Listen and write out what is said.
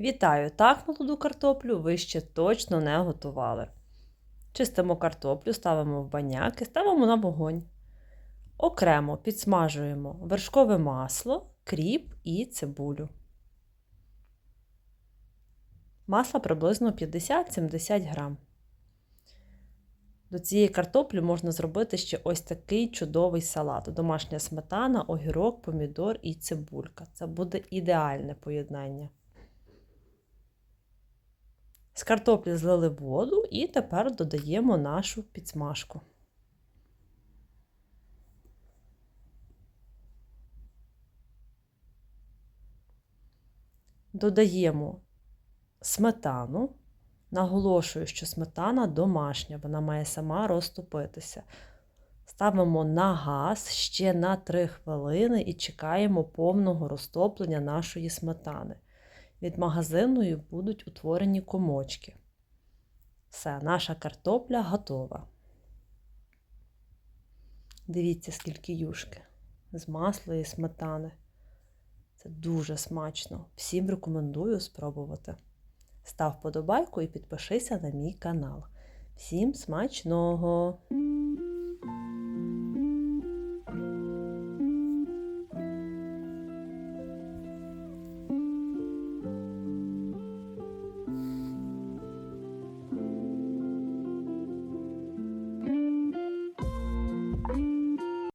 Вітаю! Так молоду картоплю ви ще точно не готували. Чистимо картоплю, ставимо в баняк і ставимо на вогонь. Окремо підсмажуємо вершкове масло, кріп і цибулю. Масла приблизно 50-70 грам. До цієї картоплі можна зробити ще ось такий чудовий салат. Домашня сметана, огірок, помідор і цибулька. Це буде ідеальне поєднання. З картоплі злили воду і тепер додаємо нашу підсмажку. Додаємо сметану. Наголошую, що сметана домашня, вона має сама розтопитися. Ставимо на газ ще на 3 хвилини і чекаємо повного розтоплення нашої сметани. Від магазинної будуть утворені комочки. Все, наша картопля готова. Дивіться, скільки юшки з масла і сметани. Це дуже смачно. Всім рекомендую спробувати. Став подобайку і підпишися на мій канал. Всім смачного!